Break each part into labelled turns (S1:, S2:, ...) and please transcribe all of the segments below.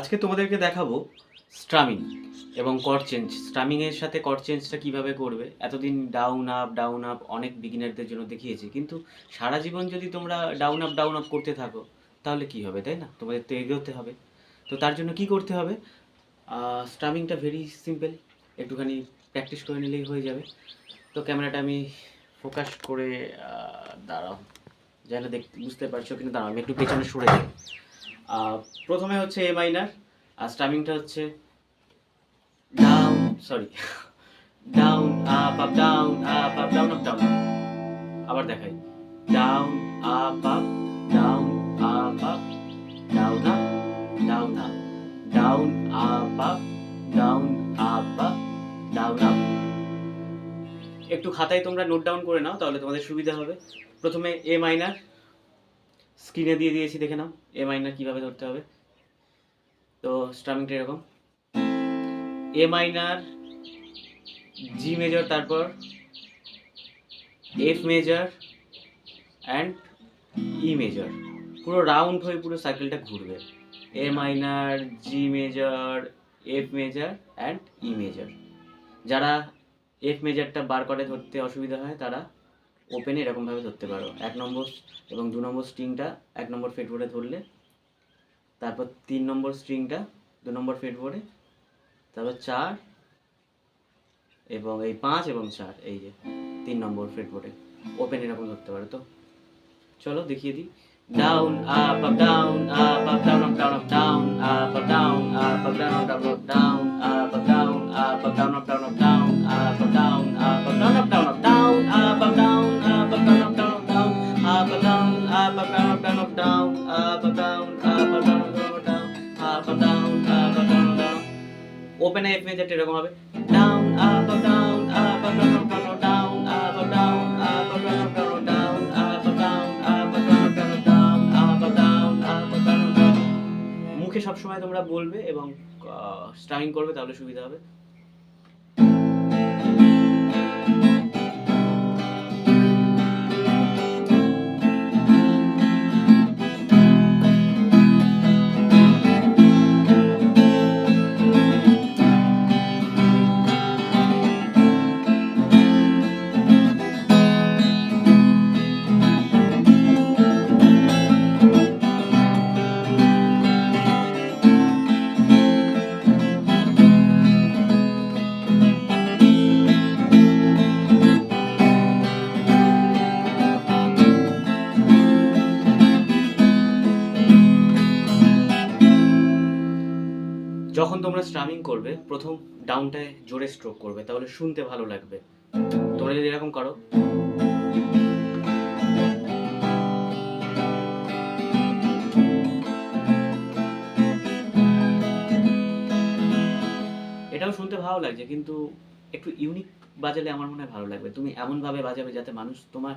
S1: আজকে তোমাদেরকে দেখাবো স্ট্রামিং এবং কর্ড চেঞ্জ স্ট্রামিংয়ের সাথে কর্ড চেঞ্জটা কীভাবে করবে? এতদিন ডাউন আপ ডাউন আপ অনেক বিগিনারদের জন্য দেখিয়েছি। কিন্তু সারা জীবন যদি তোমরা ডাউন আপ ডাউন আপ করতে থাকো, তাহলে কি হবে, তাই না? তোমাদের তো এগোতে হবে। তো তার জন্য কি করতে হবে? স্ট্রামিংটা ভেরি সিম্পল একটুখানি প্র্যাকটিস করে নিলেই হয়ে যাবে। তো ক্যামেরাটা আমি ফোকাস করে দাঁড়াও। যেন দেখ, বুঝতে পারছ কিন্তু দাঁড়াও, আমি একটু পেছনে সরে যাই। প্রথমে হচ্ছে এ মাইনার আর স্টামিংটা হচ্ছে down sorry down up up down up up down up down আবার দেখাই। Down up up down up up down up down up down up up down up up down up একটু খাতায় তোমরা নোট ডাউন করে নাও, তাহলে তোমাদের সুবিধা হবে। প্রথমে এ মাইনার স্ক্রিনে দিয়ে দিয়েছি, দেখে নাও এ মাইনার কীভাবে ধরতে হবে। তো স্ট্রামিংটা এরকম। এ মাইনার জি মেজর তারপর F major and E major পুরো রাউন্ড হয়ে পুরো সাইকেলটা ঘুরবে। A minor G major F major and E major যারা এফ মেজরটা বার করে ধরতে অসুবিধা হয়, তারা ওপেনে এরকমভাবে ধরতে পারো এক নম্বর এবং দু নম্বর স্ট্রিংটা এক নম্বর ফেট বোর্ডে ধরলে তারপর তিন নম্বর স্ট্রিংটা দু নম্বর ফেট বোর্ডে তারপর চার এবং এই পাঁচ এবং চার এই যে তিন নম্বর ফেট বোর্ডে ওপেন এরকম ধরতে পারো তো চলো দেখিয়ে দিই down up up down up up down up down up down up up down up up down up down up down up up down up down up down up down up down up up down up down up down up up down down open F মেজারটা এরকম হবে down up down up মুখে সবসময় তোমরা বলবে এবং স্টাইং করবে তাহলে সুবিধা হবে যখন তোমরা স্ট্রামিং করবে, প্রথম ডাউনটায় জোরে স্ট্রোক করবে, তাহলে শুনতে ভালো লাগবে। তোমরা যদি এরকম করো। এটাও শুনতে ভালো লাগছে, কিন্তু একটু ইউনিক বাজালে আমার মনে হয় ভালো লাগবে। তুমি এমনভাবে বাজাবে যাতে মানুষ তোমার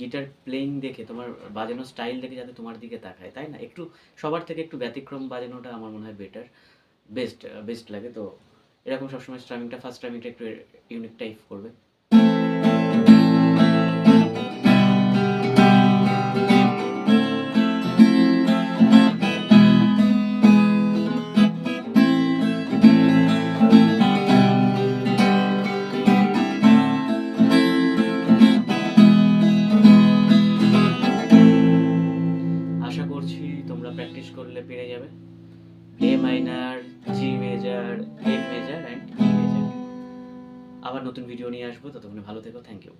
S1: গিটার প্লেইং দেখে, তোমার বাজানোর স্টাইল দেখে যাতে তোমার দিকে তাকায়, তাই না? একটু সবার থেকে একটু ব্যতিক্রম বাজানোটা আমার মনে হয় বেটার বেস্ট বেস্ট লাগে, তো এরকম সবসময় স্ট্রামিংটা ফার্স্ট স্ট্রামিংটা একটু ইউনিক টাইপ করবে। আশা করছি তোমরা প্র্যাকটিস করলে পেরে যাবে। এ মাইনার আবার নতুন ভিডিও নিয়ে আসব ততক্ষণে ভালো থেকো থ্যাংক ইউ